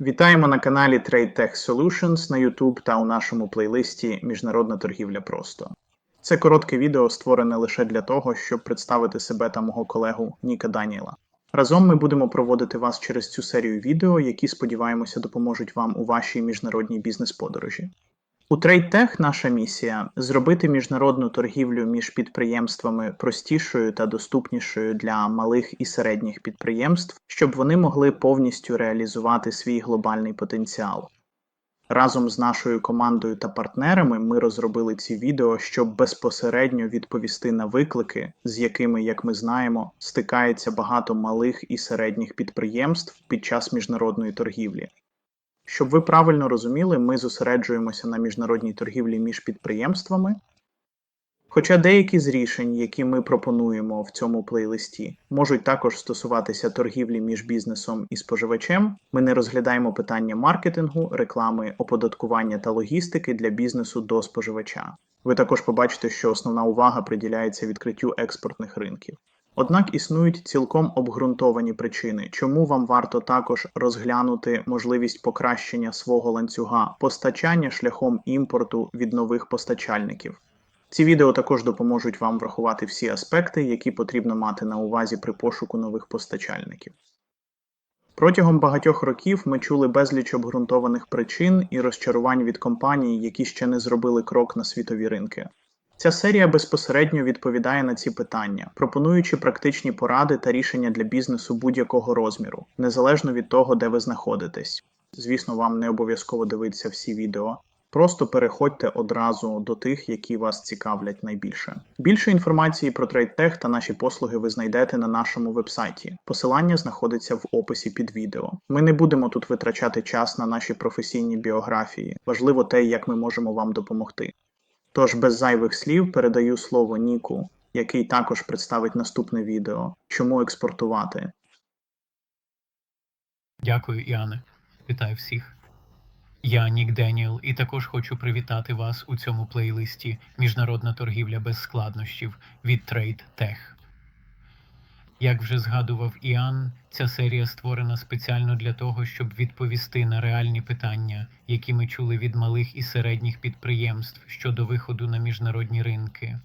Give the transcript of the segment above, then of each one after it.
Вітаємо на каналі Trade Tech Solutions на YouTube та у нашому плейлисті Міжнародна торгівля просто. Це коротке відео створене лише для того, щоб представити себе та мого колегу Ніка Даніела. Разом ми будемо проводити вас через цю серію відео, які сподіваємося допоможуть вам у вашій міжнародній бізнес-подорожі. У TradeTech наша місія зробити міжнародну торгівлю між підприємствами простішою та доступнішою для малих і середніх підприємств, щоб вони могли повністю реалізувати свій глобальний потенціал. Разом з нашою командою та партнерами ми розробили ці відео, щоб безпосередньо відповісти на виклики, з якими, як ми знаємо, стикається багато малих і середніх підприємств під час міжнародної торгівлі. Щоб ви правильно розуміли, ми зосереджуємося на міжнародній торгівлі між підприємствами. Хоча деякі з рішень, які ми пропонуємо в цьому плейлисті, можуть також стосуватися торгівлі між бізнесом і споживачем, ми не розглядаємо питання маркетингу, реклами, оподаткування та логістики для бізнесу до споживача. Ви також побачите, що основна увага приділяється відкриттю експортних ринків. Однак існують цілком обґрунтовані причини, чому вам варто також розглянути можливість покращення свого ланцюга постачання шляхом імпорту від нових постачальників. Ці відео також допоможуть вам врахувати всі аспекти, які потрібно мати на увазі при пошуку нових постачальників. Протягом багатьох років ми чули безліч обґрунтованих причин і розчарувань від компаній, які ще не зробили крок на світові ринки. Ця серія безпосередньо відповідає на ці питання, пропонуючи практичні поради та рішення для бізнесу будь-якого розміру, незалежно від того, де ви знаходитесь. Звісно, вам не обов'язково дивитися всі відео. Просто переходьте одразу до тих, які вас цікавлять найбільше. Більше інформації про TradeTech та наші послуги ви знайдете на нашому вебсайті. Посилання знаходиться в описі під відео. Ми не будемо тут витрачати час на наші професійні біографії. Важливо те, як ми можемо вам допомогти. Тож без зайвих слів передаю слово Ніку, який також представить наступне відео, чому експортувати. Дякую, Іане. Вітаю всіх. Я Нік Деніел, і також хочу привітати вас у цьому плейлисті Міжнародна торгівля без складнощів від Trade Tech. Як вже згадував Іан, ця серія створена спеціально для того, щоб відповісти на реальні питання, які ми чули від малих і середніх підприємств щодо виходу на міжнародні ринки.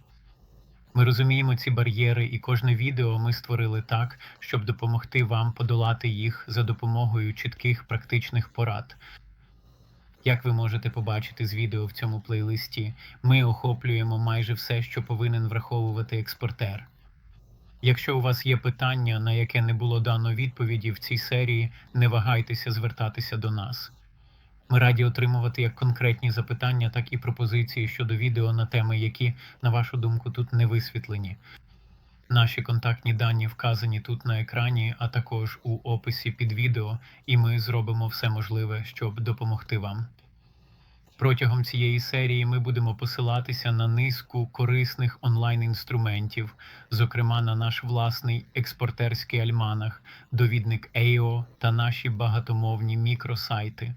Ми розуміємо ці бар'єри, і кожне відео ми створили так, щоб допомогти вам подолати їх за допомогою чітких практичних порад. Як ви можете побачити з відео в цьому плейлисті, ми охоплюємо майже все, що повинен враховувати експортер. Якщо у вас є питання, на яке не було дано відповіді в цій серії, не вагайтеся звертатися до нас. Ми раді отримувати як конкретні запитання, так і пропозиції щодо відео на теми, які, на вашу думку, тут не висвітлені. Наші контактні дані вказані тут на екрані, а також у описі під відео, і ми зробимо все можливе, щоб допомогти вам. Протягом цієї серії ми будемо посилатися на низку корисних онлайн-інструментів, зокрема на наш власний експортерський альманах, довідник EIO та наші багатомовні мікросайти.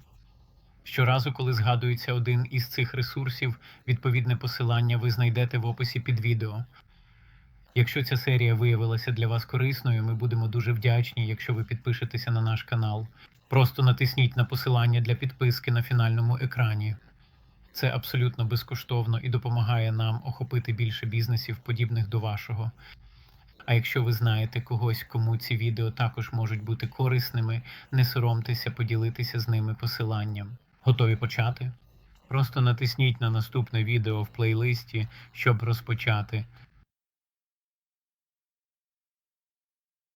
Щоразу, коли згадується один із цих ресурсів, відповідне посилання ви знайдете в описі під відео. Якщо ця серія виявилася для вас корисною, ми будемо дуже вдячні, якщо ви підпишетеся на наш канал. Просто натисніть на посилання для підписки на фінальному екрані. Це абсолютно безкоштовно і допомагає нам охопити більше бізнесів, подібних до вашого. А якщо ви знаєте когось, кому ці відео також можуть бути корисними, не соромтеся поділитися з ними посиланням. Готові почати? Просто натисніть на наступне відео в плейлисті, щоб розпочати.